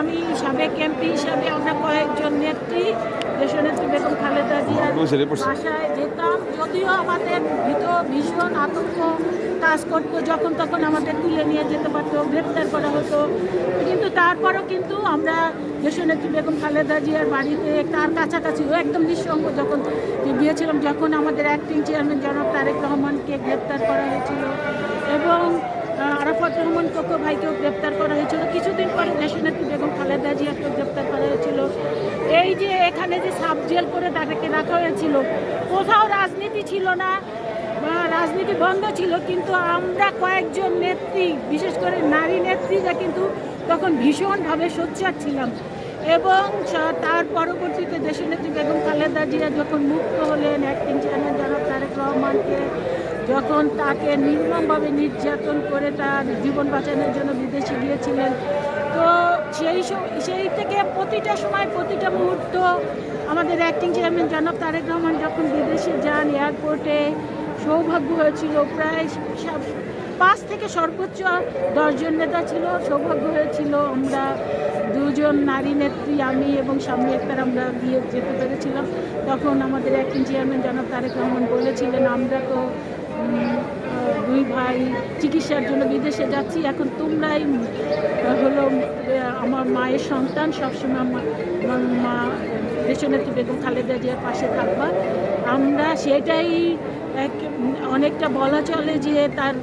আমি সাবেক এমপি হিসাবে আমরা কয়েকজন নেত্রী দেশনেত্রী বেগম খালেদা জিয়ার বসে, বসে। বাসায় যেতাম। যদিও আমাদের ভিতর ভীষণ আতঙ্ক কাজ করতো যখন তখন আমাদের তুলে নিয়ে যেতে পারতো গ্রেপ্তার করা হতো। কিন্তু তারপরও কিন্তু আমরা দেশনেত্রী বেগম খালেদা জিয়ার বাড়িতে তার কাছাকাছি ও একদম নিঃসঙ্গ যখন গিয়েছিলাম যখন আমাদের অ্যাক্টিং চেয়ারম্যান জনাব তারেক রহমানকে গ্রেপ্তার করা হয়েছিল। এবং আরাফাত রহমান কোকো ভাইকেও গ্রেপ্তার করা হয়েছিল। কিছুদিন পরে দেশনেত্রী বেগম খালেদা জিয়াকে গ্রেপ্তার করা হয়েছিল। এই যে এখানে যে সাব জেল করে তাদেরকে রাখা হয়েছিল, কোথাও রাজনীতি ছিল না রাজনীতি বন্ধ ছিল, কিন্তু আমরা কয়েকজন নেত্রী, বিশেষ করে নারী নেত্রীরা কিন্তু তখন ভীষণভাবে সোচ্চার ছিলাম। এবং তার পরবর্তীতে দেশনেত্রী বেগম খালেদা জিয়া যখন মুক্ত হলেন অ্যাক্টিং চেয়ারম্যান জনাব তারেক রহমানকে যখন তাকে নির্মমভাবে নির্যাতন করে তার জীবন বাঁচানোর জন্য বিদেশে গিয়েছিলেন, তো সেই সেই থেকে প্রতিটা সময়, প্রতিটা মুহূর্ত আমাদের অ্যাক্টিং চেয়ারম্যান জনাব তারেক রহমান যখন বিদেশে যান এয়ারপোর্টে সৌভাগ্য হয়েছিল। প্রায় সব- পাঁচ থেকে সর্বোচ্চ দশজন নেতা ছিল, সৌভাগ্য হয়েছিল আমরা দুজন নারী নেত্রী, আমি এবং স্বামী একটার আমরা গিয়ে যেতে পেরেছিলাম। তখন আমাদের অ্যাক্টিং চেয়ারম্যান জনাব তারেক রহমান বলেছিলেন, আমরা তো দুই ভাই চিকিৎসার জন্য বিদেশে যাচ্ছি, এখন তোমরাই হলো আমার মায়ের সন্তান, সবসময় আমার আমার মা, দেশনেত্রী বেগম খালেদা জিয়ার পাশে থাকবা। আমরা সেটাই এক অনেকটা বলা চলে যে তার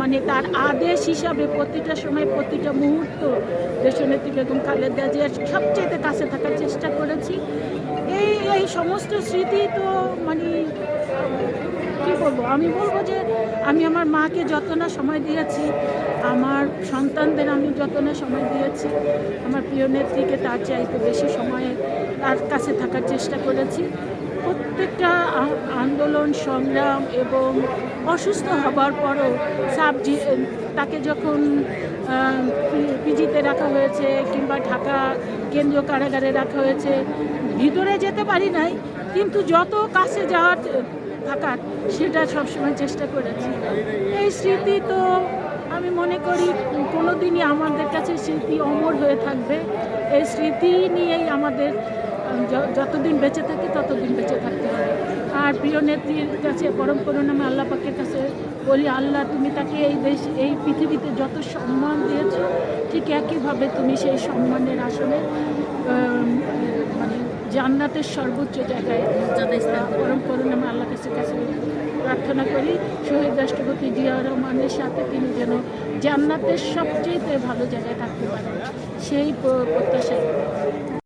মানে তার আদেশ হিসাবে প্রতিটা সময়, প্রতিটা মুহূর্ত দেশনেত্রী বেগম খালেদা জিয়ার সবচেয়ে কাছে থাকার চেষ্টা করেছি। এই এই সমস্ত স্মৃতি তো মানে কি বলব? আমি বলব যে আমি আমার মাকে যত না সময় দিয়েছি, আমার সন্তানদের আমি যত না সময় দিয়েছি, আমার প্রিয় নেত্রীকে তার চাইতে বেশি সময়ে তার কাছে থাকার চেষ্টা করেছি। প্রত্যেকটা আন্দোলন, সংগ্রাম এবং অসুস্থ হবার পরও সাব তাকে যখন পিজিতে রাখা হয়েছে কিংবা ঢাকা কেন্দ্রীয় কারাগারে রাখা হয়েছে, ভিতরে যেতে পারি নাই, কিন্তু যত কাছে যাওয়ার থাকার, সেটা সবসময় চেষ্টা করেছি। এই স্মৃতি তো আমি মনে করি কোনো দিনই আমাদের কাছে স্মৃতি অমর হয়ে থাকবে। এই স্মৃতি নিয়েই আমাদের যতদিন বেঁচে থাকি ততদিন বেঁচে থাকতে হবে। আর প্রিয় নেত্রীর কাছে পরম করুণামে আল্লাহ পাকের কাছে বলি আল্লাহ তুমি তাকে এই দেশ এই পৃথিবীতে যত সম্মান দিয়েছ ঠিক একইভাবে তুমি সেই সম্মানের আম, মানে জান্নাতের সর্বোচ্চ জায়গায় পরম করুণামে আল্লাহ কাছে কাছে প্রার্থনা করি শহীদ রাষ্ট্রপতি জিয়া রহমানের সাথে তিনি যেন জান্নাতের সবচেয়ে ভালো জায়গায় থাকতে পারেন সেই প- প্রত্যাশায়।